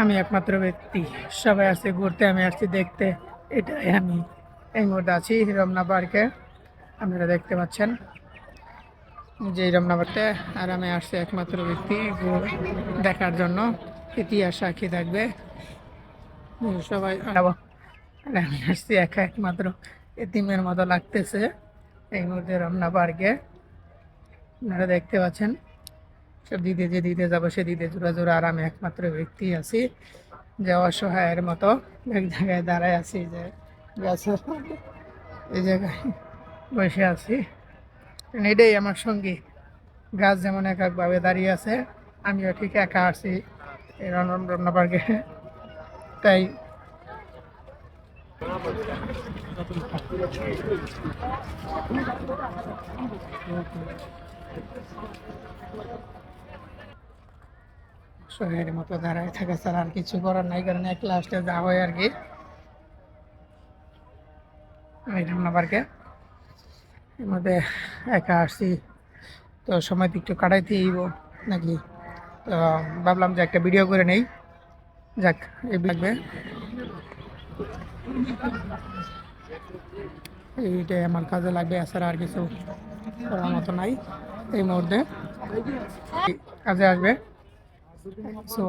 আমি একমাত্র ব্যক্তি। সবাই আসছে ঘুরতে আমি আসছি দেখতে। এটাই আমি। এই মুহূর্তে আছি রমনা পার্কে। আপনারা দেখতে পাচ্ছেন যে রমনা পার্কে। আর আমি আসছি একমাত্র ব্যক্তি ঘুর- দেখার জন্য। ইতিহাস সাক্ষী থাকবে। সবাই আর আমি আসছি একা একমাত্র। এতিমের মতো লাগতেছে এই মুহূর্তে রমনা পার্কে। আপনারা দেখতে পাচ্ছেন। সব দিতে যে দিতে যাব, সে দিতে জোড়া জোড়া আর আমি একমাত্র ব্যক্তি আছি। যে অসহায়ের মতো এক জায়গায় দাঁড়ায় আছি, যে গাছের এই জায়গায় বসে আছি। এটাই আমার সঙ্গী। গাছ যেমন এক একভাবে দাঁড়িয়ে আছে, আমিও ঠিক একা আছি এই পার্কে তাই শহরের মতো দাঁড়ায় থাকা ছাড়া আর কিছু করার নাই, কারণ এক লাস্টে যা হয় আর কি। পার্কে এর মধ্যে একা আসছি। তো সময় তো একটু কাটাইতেই নাকি? তো ভাবলাম যে একটা ভিডিও করে নেই। যাক, এই লাগবে। এইটাই আমার কাজে লাগবে, এছাড়া আর কিছু করার মতো নাই এই মুহূর্তে। কাজে আসবে। সো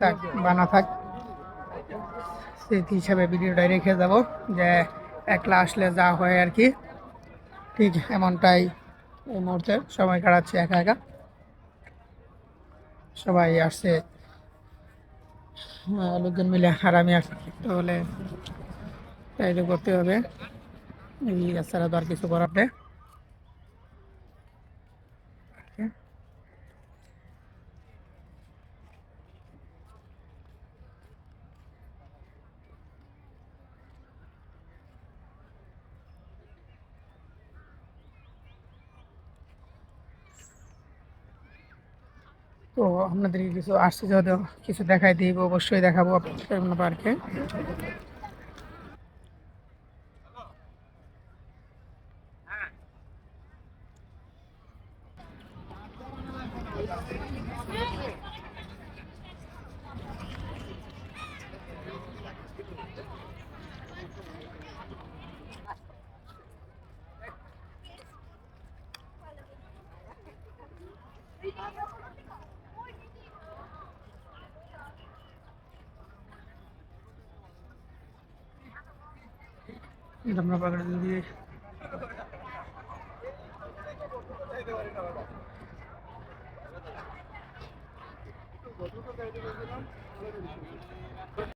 থাক, বানা থাক। স্মৃতি হিসাবে ভিডিওটাই রেখে যাব, যে একলা আসলে যা হয় আর কি। ঠিক এমনটাই এই মুহূর্তে সময় কাটাচ্ছে একা একা। সবাই আসছে। লোকজন মিলে, আর আমি আসছি। তাহলে তাই করতে হবে। এই এছাড়া তো আর কিছু করার নেই। তো আপনাদেরকে কিছু আসছে যদিও কিছু দেখাই দিব অবশ্যই দেখাবো আপনার পার্কে। আমরা পাকড়ে যদি